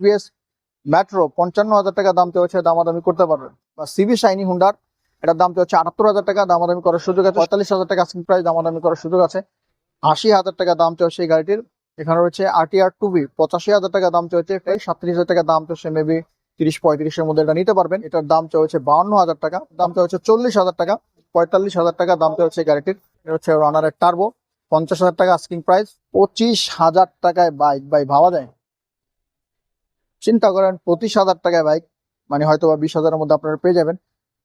TVS metro পঞ্চান্ন হাজার টাকা দাম চলছে, দামাদামি করতে পারবেন বা সিবি শাইনি হুন্ডার এটার দাম চলছে আটাত্তর হাজার টাকা, দামাদামি করার সুযোগ আছে। পঁয়তাল্লিশ হাজার টাকা আস্কিং প্রাইস দামাদামি করার সুযোগ আছে। আশি হাজার টাকা দাম চলছে এই গাড়িটির। এখানে রয়েছে আরটিআর টু বি পঁচাশি হাজার টাকা দাম প্রায় সাতত্রিশ হাজার টাকা দাম চলছে মেবি তিরিশ, পঁয়ত্রিশের মধ্যে এটা নিতে পারবেন। এটার দাম চলছে বাউন্ন হাজার টাকা, দাম চলছে চল্লিশ হাজার টাকা, পঁয়তাল্লিশ হাজার টাকা দাম এই গাড়িটির। এটা হচ্ছে রানারের টার্বো পঞ্চাশ হাজার টাকা আস্কিং প্রাইস পঁচিশ হাজার টাকায় বাইক ভাই ভাবা যায়। চিন্তা করেন, পঁচিশ হাজার টাকায় বাইক মানে হয়তো বা বিশ হাজারের মধ্যে আপনারা পেয়ে যাবেন।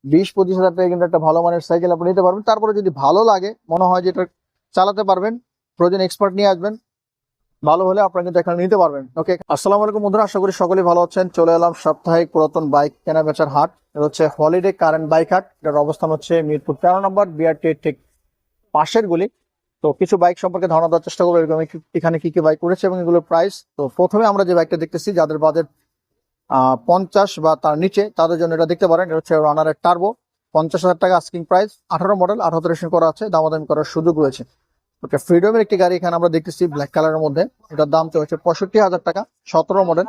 বিশ, পঁচিশ হাজার টাকা কিন্তু একটা ভালো মানের সাইকেল আপনি নিতে পারবেন। তারপরে যদি ভালো লাগে, মনে হয় যে এটা চালাতে পারবেন, প্রয়োজন এক্সপার্ট নিয়ে আসবেন, ভালো হলে আপনারা কিন্তু এখানে নিতে পারবেন। ওকে আসসালামু আলাইকুম বন্ধুরা, আশা করি সকলেই ভালো আছেন। চলে এলাম সাপ্তাহিক পুরাতন বাইক কেনা বেচার হাট। এটা হচ্ছে হলিডে কারেন্ট বাইক হাট এটার অবস্থান হচ্ছে মিরপুর তেরো নম্বর বিআরটি ঠিক পাশের গুলি। তো কিছু বাইক সম্পর্কে ধারণা দেওয়ার চেষ্টা করব। এরকম এখানে কি কি বাইক করেছে এবং এগুলোর প্রাইস তো প্রথমে আমরা যে বাইকটা দেখতেছি, যাদের বাজেট পঞ্চাশ বা তার নিচে, তাদের জন্য এটা দেখতে পারেন। এটা হচ্ছে রানারের টার্বো পঞ্চাশ হাজার টাকা আস্কিং প্রাইস আঠারো মডেল আঠারো রেশন করা আছে, দামাদামি করার সুযোগ রয়েছে। ওকে ফ্রিডমের একটি গাড়ি এখানে আমরা দেখতেছি ব্ল্যাক কালারের মধ্যে। এটার দাম চলছে পঁয়ষট্টি হাজার টাকা, সতেরো মডেল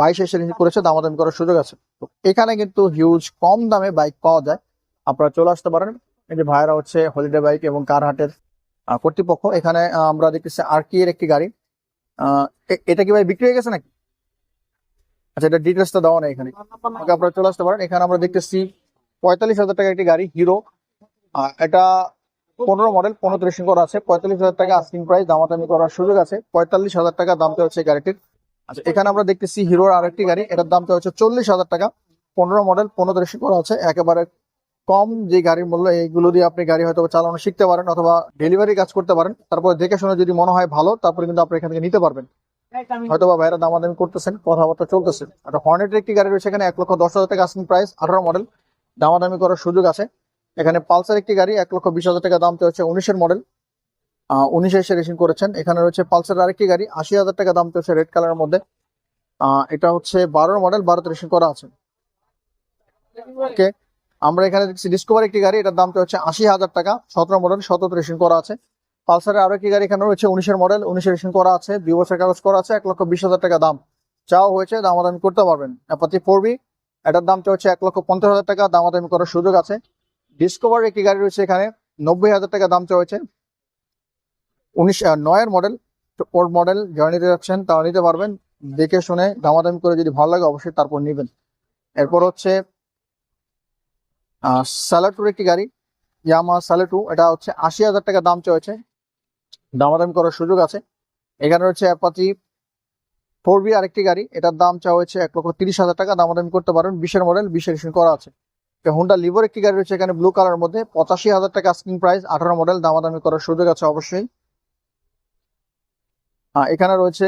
বাইশ এসে করেছে, দামাদামি করার সুযোগ আছে। তো এখানে কিন্তু হিউজ কম দামে বাইক পাওয়া যায়। আপনারা চলে আসতে পারেন। এই যে ভাইরা হচ্ছে হলিডে বাইক এবং কারহাটের কর্তৃপক্ষ, এখানে আমরা দেখতেছি আর কি এর একটি গাড়ি। এটা কি ভাই বিক্রি হয়ে গেছে নাকি? আচ্ছা এটা ডিটেলসটা দেওয়া নেই এখানে। আপনারা চলে আসতে পারেন। এখানে আমরা দেখতেছি পঁয়তাল্লিশ হাজার টাকা একটি গাড়ি, হিরো। এটা পনেরো মডেল, পনেরো রেশন করা আছে। পঁয়তাল্লিশ হাজার টাকা আস্কিং প্রাইস দামাদামি করার সুযোগ আছে। পঁয়তাল্লিশ হাজার টাকা দামটা হচ্ছে গাড়িটির। আচ্ছা এখানে আমরা দেখতেছি হিরোর আরেকটি গাড়ি। এটার দামটা হচ্ছে চল্লিশ হাজার টাকা। পনেরো মডেল, পনেরো রেশন করা আছে। একেবারে কম যে গাড়ির মূল্য এইগুলো দিয়ে আপনি গাড়ি হয়তো চালানো শিখতে পারেন অথবা ডেলিভারি কাজ করতে পারেন। তারপরে দেখে শুনে যদি মনে হয় ভালো তারপরে কিন্তু আপনি এখান থেকে নিতে পারবেন। হয়তো বা ভাইরা দামাদামি করতেছেন কথাবার্তা চলতেছে। একটা হর্নেটের একটি গাড়ি রয়েছে এখানে? এক লক্ষ দশ হাজার টাকা আস্কিং প্রাইস আঠারো মডেল দামাদামি করার সুযোগ আছে। এখানে পালসার একটি গাড়ি এক লক্ষ বিশ হাজার টাকা দাম চলছে উনিশের মডেল উনিশে এসে রেসিং করেছেন। এখানে রয়েছে পালসার আরেকটি গাড়ি আশি হাজার টাকা দাম চলছে রেড কালারের মধ্যে। আহ, এটা হচ্ছে বারোর মডেল বারোতে রেসিং করা আছে। ওকে আমরা এখানে দেখছি ডিসকভার একটি গাড়ি, এটার দামটা হচ্ছে আশি হাজার টাকা। সতেরো মডেল সতেরো রেসিং করা আছে। পালসারের আরও একটি গাড়ি এখানে রয়েছে, উনিশের মডেল উনিশে রেসিং করা আছে। দুই বছর কাগজ করা আছে, এক লক্ষ বিশ হাজার টাকা দাম। চাও হয়েছে, দামাদামি করতে পারবেন। অ্যাপাচি ফোর বি এটার দাম হচ্ছে এক লক্ষ পঞ্চাশ হাজার টাকা, দামাদামি করার সুযোগ আছে। ডিসকভার একটি গাড়ি রয়েছে এখানে, নব্বই হাজার টাকা দাম চলেছে উনিশ নয়ের মডেল ওর মডেল যারা নিতে যাচ্ছেন, তারা নিতে পারবেন। দেখে শুনে দামাদামি করে যদি ভালো লাগে, অবশ্যই তারপর নেবেন। এরপর হচ্ছে স্যালাটুর একটি গাড়ি ইয়ামা স্যালাটু এটা হচ্ছে আশি হাজার টাকা দাম চলেছে। দামাদামি করার সুযোগ আছে। এখানে রয়েছে অ্যাপাচি ফোর বি আরেকটি গাড়ি। এটার দাম চাওয়া হয়েছে এক লক্ষ তিরিশ হাজার টাকা। দামাদামি করতে পারেন, বিশের মডেল বিশের করা আছে। হুন্ডা লিভার একটি গাড়ি রয়েছে এখানে ব্লু কালার মধ্যে। পঁচাশি হাজার টাকা স্ক্রিন প্রাইস আঠারো মডেল দামাদামি করার সুযোগ আছে অবশ্যই। এখানে রয়েছে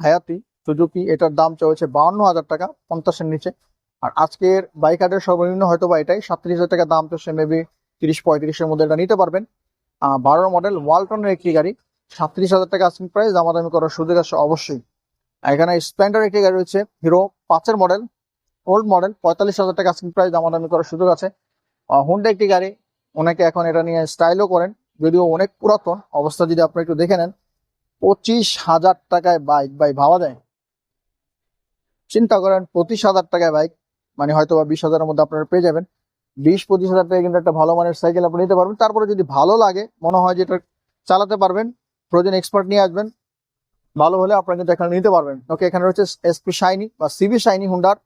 হায়াতি সুজুকি এটার দাম চাওয়া হয়েছে বাউন্ন হাজার টাকা, পঞ্চাশের নিচে। আর আজকের বাইক সর্বনিম্ন হয়তো বা এটাই, সাতত্রিশ হাজার টাকা দাম চলছে মেবি তিরিশ পঁয়ত্রিশের মধ্যে এটা নিতে পারবেন। বারো মডেল ওয়ালটনের একটি গাড়ি, সাতত্রিশ হাজার টাকা স্ক্রিন প্রাইস দামাদামি করার সুযোগ আছে অবশ্যই। এখানে স্প্লেন্ডার একটি গাড়ি রয়েছে হিরো পাঁচের মডেল ওল্ড মডেল পঁয়তাল্লিশ হাজার টাকা স্ক্রিন প্রাইস দামাদামি করার সুযোগ আছে। হুন্ডা একটি গাড়ি, অনেকে এখন এটা নিয়ে স্টাইলও করেন, যদিও অনেক পুরাতন, অবস্থা যদি আপনি একটু দেখে নেন, পঁচিশ হাজার টাকায় বাইক ভাই ভাবা যায়। চিন্তা করেন, পঁচিশ হাজার টাকায় বাইক মানে হয়তো বা বিশ হাজারের মধ্যে আপনারা পেয়ে যাবেন। বিশ, পঁচিশ হাজার টাকা কিন্তু একটা ভালো মানের সাইকেল আপনি নিতে পারবেন। তারপরে যদি ভালো লাগে, মনে হয় যে এটা চালাতে পারবেন, প্রয়োজন এক্সপার্ট নিয়ে আসবেন, ভালো হলে আপনারা কিন্তু এখানে নিতে পারবেন। ওকে এখানে রয়েছে এসপি শাইনি বা সিবি শাইনি হুন্ডার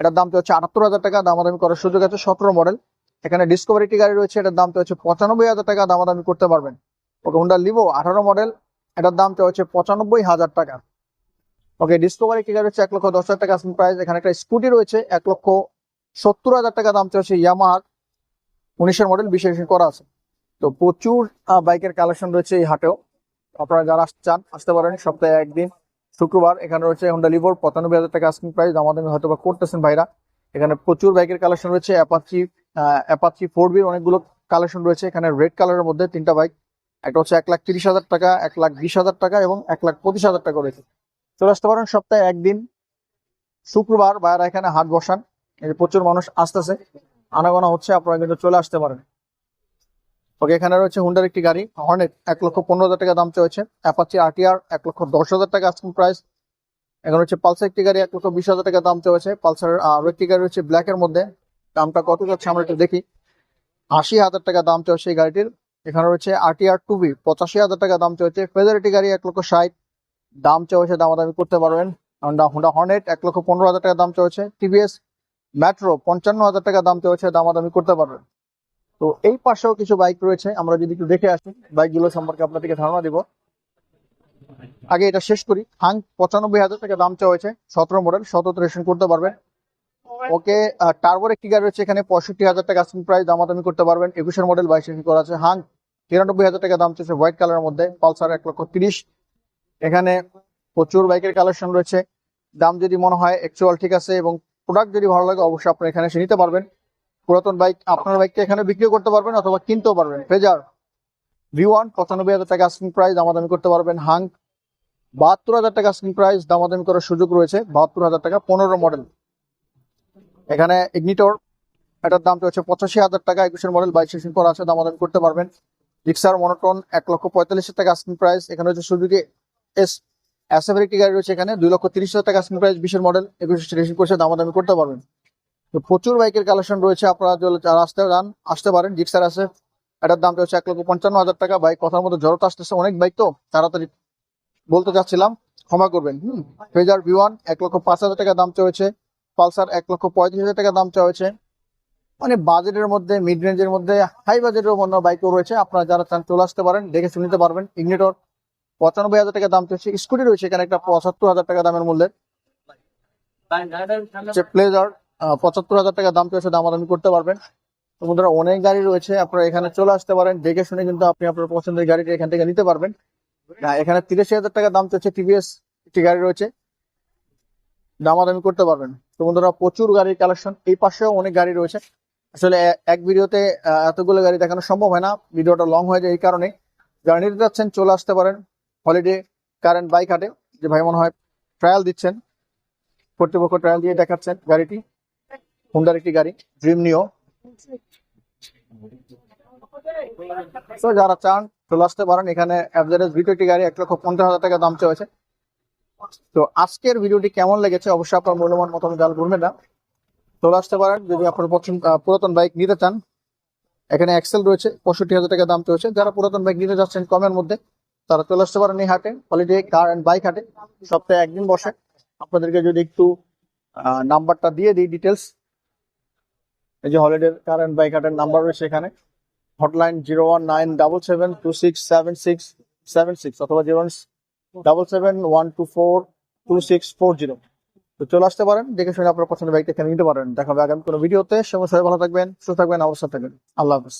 এটার দাম তো হচ্ছে আটাত্তর হাজার টাকা, দামাদামি করার সুযোগ আছে, সতেরো মডেল এখানে ডিসকভার একটি গাড়ি রয়েছে, এটার দাম তো হচ্ছে পঁচানব্বই হাজার টাকা, দামাদামি করতে পারবেন। ওকে হুন্ডার লিভো আঠারো মডেল এটার দাম তো হচ্ছে পঁচানব্বই হাজার টাকা। ওকে ডিসকভার গাড়ি হচ্ছে এক লক্ষ দশ হাজার টাকা প্রাইস এখানে একটা স্কুটি রয়েছে, এক লক্ষ সত্তর হাজার টাকা দাম হচ্ছে ইয়ামাহার উনিশের মডেল বিশেষ করা আছে। তো প্রচুর বাইকের কালেকশন রয়েছে এই হাটেও। আপনারা যারা চান, আসতে পারেন সপ্তাহে একদিন, শুক্রবার। এখানে রয়েছে হোন্ডা লিভোর পঁচানব্বই হাজার টাকা আস্কিং প্রাইস আমাদের হয়তো বা করতেছেন ভাইরা। এখানে প্রচুর বাইকের কালেকশন রয়েছে অ্যাপাচি অ্যাপাচি ফোর বির অনেকগুলো কালেকশন রয়েছে। এখানে রেড কালারের মধ্যে তিনটা বাইক একটা হচ্ছে এক লাখ তিরিশ হাজার টাকা, এক লাখ বিশ হাজার টাকা এবং এক লাখ পঁচিশ হাজার টাকা রয়েছে। চলে আসতে পারেন সপ্তাহে একদিন। শুক্রবার ভাইরা এখানে হাট বসান, এই যে প্রচুর মানুষ আসতেছে। আনাগোনা হচ্ছে, আপনারা কিন্তু চলে আসতে পারেন। ওকে, এখানে রয়েছে হুন্ডার একটি গাড়ি হর্নেট এক লক্ষ পনেরো হাজার টাকা দাম চলেছে অ্যাপাচি আরটিআর এক লক্ষ দশ হাজার টাকা আস্কিং প্রাইস এখন হচ্ছে পালসার একটি গাড়ি, এক লক্ষ বিশ হাজার টাকা দাম চলেছে পালসার আরও একটি গাড়ি রয়েছে ব্ল্যাক এর মধ্যে। দামটা কত যাচ্ছে আমরা একটু দেখি। আশি হাজার টাকা দাম চলছে এই গাড়িটির। এখানে রয়েছে আরটিআর টু বি পঁচাশি হাজার টাকা দাম চলছে ফেজারিটি গাড়ি, এক লক্ষ ষাট। দাম চলছে, দামাদামি করতে পারবেন। হন্ডা হোন্ডা হর্নেট এক লক্ষ পনেরো হাজার টাকা দাম চলছে। টিভিএস মেট্রো পঞ্চান্ন হাজার টাকা দাম চলছে, দামাদামি করতে পারবেন। তো এই পাশেও কিছু বাইক রয়েছে, আমরা যদি একটু দেখে আসি বাইকগুলো সম্পর্কে আপনাদেরকে ধারণা দিব। আগে এটা শেষ করি। হাং পঁচানব্বই হাজার টাকা দাম চাওয়া হয়েছে সতেরো মডেল সতেরো করতে পারবেন। ওকে টার্বোর একটি গাড়ি রয়েছে এখানে, পঁয়ষট্টি হাজার টাকা আস্কিং প্রাইস দামাদামি করতে পারবেন। একুশের মডেল বাইশ করা আছে? হাং তিরানব্বই হাজার টাকা দাম চলছে হোয়াইট কালারের মধ্যে পালসার এক লক্ষ তিরিশ। এখানে প্রচুর বাইকের কালেকশন রয়েছে। দাম যদি মনে হয় অ্যাকচুয়াল ঠিক আছে এবং প্রোডাক্ট যদি ভালো লাগে অবশ্যই আপনি এখানে এসে নিতে পারবেন। পুরাতন বাইক, আপনার বাইককে এখানে বিক্রি করতে পারবেন অথবা কিনতেও পারবেন। ফেজার ভি ওয়ান পঁচানব্বই হাজার টাকা আস্কিং প্রাইস দামাদামি করতে পারবেন। হাং বাহাত্তর হাজার টাকা আস্কিং প্রাইস দামাদামি করার সুযোগ রয়েছে। বাহাত্তর হাজার টাকা, পনেরো মডেল এখানে ইগনিটর এটার দাম হচ্ছে পঁচাশি হাজার টাকা। একুশের মডেল বাইশ করা আছে, দামাদামি করতে পারবেন। রিক্সার মনোটন এক লক্ষ পঁয়তাল্লিশ টাকা আস্কিং প্রাইস এখানে হচ্ছে সুযোগে এস এসএফের একটি গাড়ি রয়েছে এখানে, দুই লক্ষ তিরিশ হাজার টাকা আস্কিং প্রাইস বিশের মডেল একুশে করছে, দামাদামি করতে পারবেন। তো প্রচুর বাইকের কালেকশন রয়েছে, আপনারা যারা আসতে যান আসতে পারেন জিক্সার আছে এটার দামটা হচ্ছে এক লক্ষ পঞ্চান্ন হাজার টাকা, বাইক কথার মধ্যে জড়তা আসতেছে, অনেক বাইক তো, তাড়াতাড়ি বলতে চাচ্ছিলাম, ক্ষমা করবেন, হুম। ফেজার ভি ওয়ান এক লক্ষ পাঁচ হাজার টাকা দাম চলেছে পালসার এক লক্ষ পঁয়ত্রিশ হাজার টাকা দাম চলেছে। মানে বাজেটের মধ্যে মিড রেঞ্জের মধ্যে হাই বাজেটের অন্য বাইকও রয়েছে, আপনারা যারা চান চলে আসতে পারেন, দেখে শুনে নিতে পারবেন ইগনিটর পঁচানব্বই হাজার টাকা দাম চলছে। স্কুটি রয়েছে এখানে একটা পঁচাত্তর হাজার টাকা দামের মূল্যের। প্লেজার পঁচাত্তর হাজার টাকা দাম চলছে, দাম দামাদামি করতে পারবেন। বন্ধুরা, অনেক গাড়ি রয়েছে, আপনারা এখানে চলে আসতে পারেন। দেখে শুনে কিন্তু আপনি আপনার পছন্দের গাড়িটা এখান থেকে নিতে পারবেন। এখানে তিরিশ হাজার টাকা দাম চলছে টিভিএস একটি গাড়ি রয়েছে। দামাদামি করতে পারবেন। তো বন্ধুরা, প্রচুর গাড়ির কালেকশন এই পাশেও অনেক গাড়ি রয়েছে। আসলে এক ভিডিওতে এতগুলো গাড়ি দেখানো সম্ভব হয় না। ভিডিওটা লং হয়ে যায় এই কারণে যারা নিতে যাচ্ছেন চলে আসতে পারেন। হলিডে কারেন্ট বাইক হাটে, যে ভাই মনে হয় ট্রায়াল দিচ্ছেন, কর্তৃপক্ষ ট্রায়াল দিয়ে দেখাচ্ছেন গাড়িটি। হুন্ডার একটি গাড়ি ড্রিম নিও তো যারা চান, চলে আসতে পারেন। এখানে ভিডিও একটি গাড়ি, এক লক্ষ পঞ্চাশ হাজার টাকা দাম চলেছে। তো, আজকের ভিডিওটি কেমন লেগেছে? অবশ্যই আপনার মূল্যবান মতামত জানাতে ভুলবেন না। চলে আসতে পারেন। যদি আপনার পছন্দ পুরাতন বাইক নিতে চান, এখানে এক্সেল রয়েছে, পঁয়ষট্টি হাজার টাকা দাম চলছে। যারা পুরাতন বাইক নিতে যাচ্ছেন কমের মধ্যে তারা চলে আসতে পারেন এই হাটে হলিডে কার অ্যান্ড বাইক হাটে। সপ্তাহে একদিন বসে। আপনাদেরকে যদি একটু নাম্বারটা দিয়ে দিই ডিটেলস এই যে হলিডে কার অ্যান্ড বাইক হাটের নাম্বার রয়েছে এখানে। Hotline zero one nine double seven two six seven six seven six অথবা zero double seven one two four two six four zero তো চলে আসতে পারেন, দেখে শুনে আপনার পছন্দের বাইকটা এখানে নিতে পারেন। দেখাবে আগামী কোনো ভিডিওতে সবাই সবাই ভালো থাকবেন, সুস্থ থাকবেন অবস্থা থাকবেন। আল্লাহ হাফিজ।